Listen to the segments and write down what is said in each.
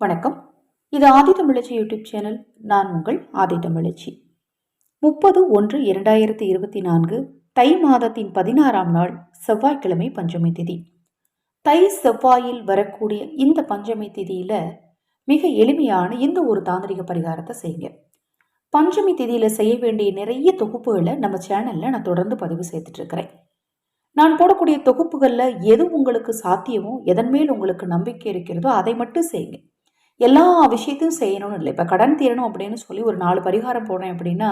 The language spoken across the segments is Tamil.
வணக்கம். இது ஆதி தமிழச்சி யூடியூப் சேனல். நான் உங்கள் ஆதி தமிழச்சி. முப்பது ஒன்று இரண்டாயிரத்தி இருபத்தி நான்கு தை மாதத்தின் பதினாறாம் நாள் செவ்வாய்க்கிழமை பஞ்சமி திதி. தை செவ்வாயில் வரக்கூடிய இந்த பஞ்சமி திதியில் மிக எளிமையான இந்த ஒரு தாந்திரிக பரிகாரத்தை செய்யுங்க. பஞ்சமி திதியில் செய்ய வேண்டிய நிறைய தொகுப்புகளை நம்ம சேனலில் நான் தொடர்ந்து பதிவு செய்துட்ருக்கிறேன் நான் போடக்கூடிய தொகுப்புகளில் எது உங்களுக்கு சாத்தியமோ எதன் மேல் உங்களுக்கு நம்பிக்கை இருக்கிறதோ அதை மட்டும் செய்யுங்க. எல்லா விஷயத்தையும் செய்யணும்னு இல்லை. இப்போ கடன் தீரணும் அப்படின்னு சொல்லி ஒரு நாலு பரிகாரம் போடுறேன் அப்படின்னா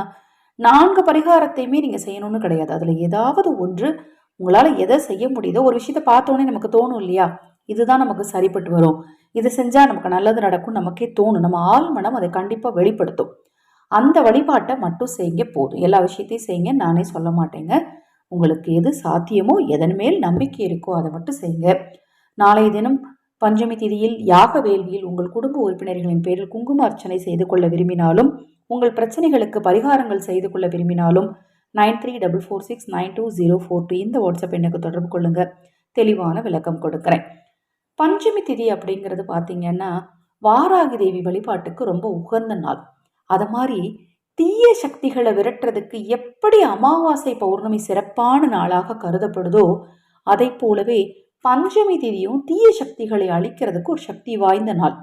நான்கு பரிகாரத்தையுமே நீங்கள் செய்யணும்னு கிடையாது. அதில் ஏதாவது ஒன்று உங்களால் எதை செய்ய முடியுதோ ஒரு விஷயத்தை பார்த்தோன்னே நமக்கு தோணும் இல்லையா? இதுதான் நமக்கு சரிப்பட்டு வரும். இதை செஞ்சால் நமக்கு நல்லது நடக்கும் நமக்கே தோணும். நம்ம ஆள் மனம் அதை கண்டிப்பாக வெளிப்படுத்தும். அந்த வழிபாட்டை மட்டும் செய்யுங்க போதும். எல்லா விஷயத்தையும் செய்யுங்க நானே சொல்ல மாட்டேங்க. உங்களுக்கு எது சாத்தியமோ எதன் மேல் நம்பிக்கை இருக்கோ அதை மட்டும் செய்யுங்க நாளைய தினம் பஞ்சமி திதியில் யாக வேள்வியில் உங்கள் குடும்ப உறுப்பினர்களின் பேரில் குங்கும அர்ச்சனை செய்து கொள்ள விரும்பினாலும் உங்கள் பிரச்சனைகளுக்கு பரிகாரங்கள் செய்து கொள்ள விரும்பினாலும் nine three double four six nine two zero four two இந்த வாட்ஸ்அப் எண்ணுக்கு தொடர்பு கொள்ளுங்க. தெளிவான விளக்கம் கொடுக்குறேன். பஞ்சமி திதி அப்படிங்கிறது பார்த்தீங்கன்னா வாராகி தேவி வழிபாட்டுக்கு ரொம்ப உகந்த நாள். அது மாதிரி தீய சக்திகளை விரட்டுறதுக்கு எப்படி அமாவாசை பௌர்ணமி சிறப்பான நாளாக கருதப்படுதோ அதை போலவே பஞ்சமி திதியும் தீய சக்திகளை அழிக்கிறதுக்கு ஒரு சக்தி வாய்ந்த நாள்.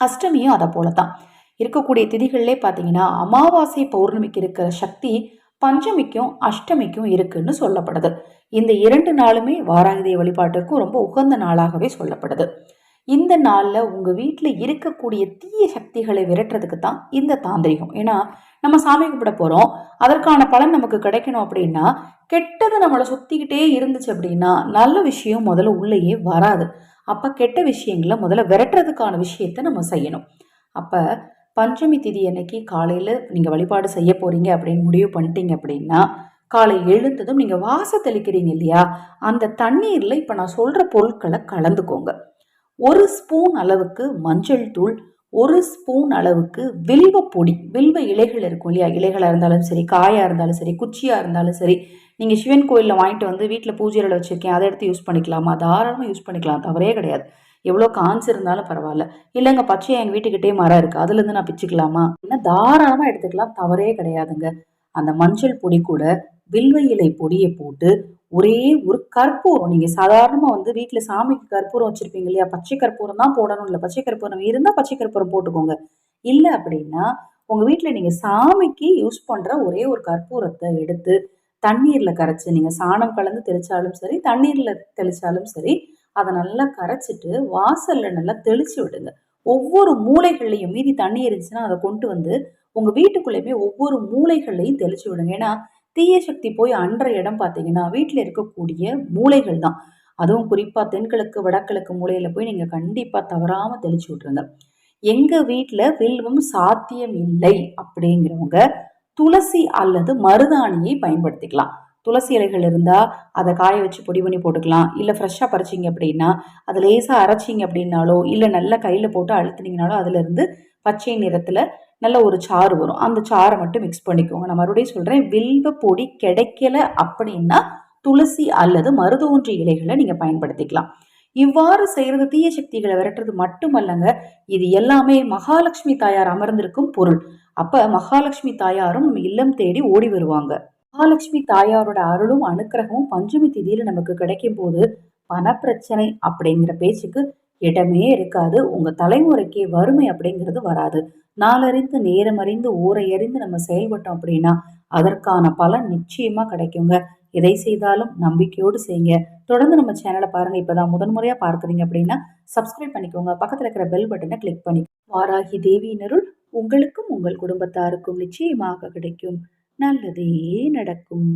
அஷ்டமியும் அதை போல தான் இருக்கக்கூடிய திதிகள்லே பார்த்தீங்கன்னா அமாவாசை பௌர்ணமிக்கு இருக்கிற சக்தி பஞ்சமிக்கும் அஷ்டமிக்கும் இருக்குன்னு சொல்லப்படுது. இந்த இரண்டு நாளுமே வாராகிதை வழிபாட்டிற்கும் ரொம்ப உகந்த நாளாகவே சொல்லப்படுது. இந்த நாளில் உங்கள் வீட்டில் இருக்கக்கூடிய தீய சக்திகளை விரட்டுறதுக்கு தான் இந்த தாந்திரிகம். ஏன்னா நம்ம சாமி கும்பிட போகிறோம் அதற்கான பலன் நமக்கு கிடைக்கணும் அப்படின்னா கெட்டது நம்மளை சுற்றிக்கிட்டே இருந்துச்சு அப்படின்னா நல்ல விஷயம் முதல்ல உள்ளேயே வராது. அப்போ கெட்ட விஷயங்களை முதல்ல விரட்டுறதுக்கான விஷயத்தை நம்ம செய்யணும். அப்போ பஞ்சமி திதி அன்னைக்கு காலையில் நீங்கள் வழிபாடு செய்ய போகிறீங்க அப்படின்னு முடிவு பண்ணிட்டீங்க அப்படின்னா காலை எழுந்ததும் நீங்கள் வாச தெளிக்கிறீங்க இல்லையா? அந்த தண்ணீரில் இப்போ நான் சொல்கிற பொருட்களை கலந்துக்கோங்க. ஒரு ஸ்பூன் அளவுக்கு மஞ்சள் தூள் ஒரு ஸ்பூன் அளவுக்கு வில்வ பொடி. வில்வ இலைகள் இருக்கும் இல்லையா? இலைகளாக இருந்தாலும் சரி காயாக இருந்தாலும் சரி குச்சியாக இருந்தாலும் சரி நீங்கள் சிவன் கோயிலில் வாங்கிட்டு வந்து வீட்டில் பூஜையில் வச்சுருக்கேன் அதை எடுத்து யூஸ் பண்ணிக்கலாமா? தாராளமாக யூஸ் பண்ணிக்கலாம். தவறே கிடையாது. எவ்வளோ காஞ்சு இருந்தாலும் பரவாயில்ல. இல்லைங்க பச்சையாக எங்கள் வீட்டுக்கிட்டே மரம் இருக்குது அதுலேருந்து நான் பிச்சுக்கலாமா? என்ன தாராளமாக எடுத்துக்கலாம். தவறே கிடையாதுங்க. அந்த மஞ்சள் பொடி கூட வில்வ இலை பொடியை போட்டு ஒரே ஒரு கற்பூரம். நீங்கள் சாதாரணமாக வந்து வீட்டில் சாமிக்கு கற்பூரம் வச்சுருப்பீங்க இல்லையா? பச்சை கற்பூரம் தான் போடணும் இல்லை? பச்சை கற்பூரம் இருந்தால் பச்சை கற்பூரம் போட்டுக்கோங்க. இல்லை அப்படின்னா உங்கள் வீட்டில் நீங்கள் சாமிக்கு யூஸ் பண்ணுற ஒரே ஒரு கற்பூரத்தை எடுத்து தண்ணீரில் கரைச்சி நீங்கள் சாணம் கலந்து தெளித்தாலும் சரி தண்ணீரில் தெளித்தாலும் சரி அதை நல்லா கரைச்சிட்டு வாசலில் நல்லா தெளித்து விடுங்க. ஒவ்வொரு மூளைகள்லையும் மீதி தண்ணி இருந்துச்சுன்னா அதை கொண்டு வந்து உங்கள் வீட்டுக்குள்ளேயுமே ஒவ்வொரு மூளைகள்லையும் தெளித்து விடுங்க. ஏன்னா தீய சக்தி போய் அன்ற இடம் பார்த்தீங்கன்னா வீட்டில் இருக்கக்கூடிய மூளைகள் தான். அதுவும் குறிப்பாக தென்கிழக்கு வடகிழக்கு மூலையில் போய் நீங்கள் கண்டிப்பாக தவறாமல் தெளிச்சு விட்ருங்க எங்கள் வீட்டில் வில்வம் சாத்தியம் இல்லை அப்படிங்கிறவங்க துளசி அல்லது மருதாணியை பயன்படுத்திக்கலாம். துளசி இலைகள் இருந்தால் அதை காய வச்சு பொடி பண்ணி போட்டுக்கலாம். இல்லை ஃப்ரெஷ்ஷாக பறிச்சிங்க அப்படின்னா அதை லேசாக அரைச்சிங்க அப்படின்னாலோ இல்லை நல்லா கையில் போட்டு அழுத்துனீங்கனாலோ அதுலேருந்து பச்சை நிறத்தில் நல்ல ஒரு சாறு வரும். அந்த சாறை மட்டும் மிக்ஸ் பண்ணிக்கோங்க. நான் மறுபடியும் சொல்கிறேன் வில்வ பொடி கிடைக்கல அப்படின்னா துளசி அல்லது மருதோன்றி இலைகளை நீங்கள் பயன்படுத்திக்கலாம். இவ்வாறு செய்கிறது தீய சக்திகளை விரட்டுறது மட்டுமல்லங்க இது எல்லாமே மகாலட்சுமி தாயார் அமர்ந்திருக்கும் பொருள். அப்ப மகாலட்சுமி தாயாரும் நம்ம இல்லம் தேடி ஓடி வருவாங்க. மகாலட்சுமி தாயாரோட அருளும் அனுக்கிரகமும் பஞ்சமி திதியில நமக்கு கிடைக்கும் போது பணப்பிரச்சனை அப்படிங்கிற பேச்சுக்கு இடமே இருக்காது. உங்க தலைமுறைக்கு வறுமை அப்படிங்கிறது வராது. நாளறிந்து நேரம் அறிந்து ஊரை அறிந்து நம்ம செயல்பட்டோம் அப்படின்னா அதற்கான பலன் நிச்சயமா கிடைக்குங்க. எதை செய்தாலும் நம்பிக்கையோடு செய்யுங்க. தொடர்ந்து நம்ம சேனலை பாருங்க. இப்பதான் முதன்முறையா பார்க்குறீங்க அப்படின்னா சப்ஸ்கிரைப் பண்ணிக்கோங்க. பக்கத்தில் இருக்கிற பெல் பட்டனை கிளிக் பண்ணி வாராகி தேவியினருள் உங்களுக்கும் உங்கள் குடும்பத்தாருக்கும் நிச்சயமாக கிடைக்கும். நல்லதே நடக்கும்.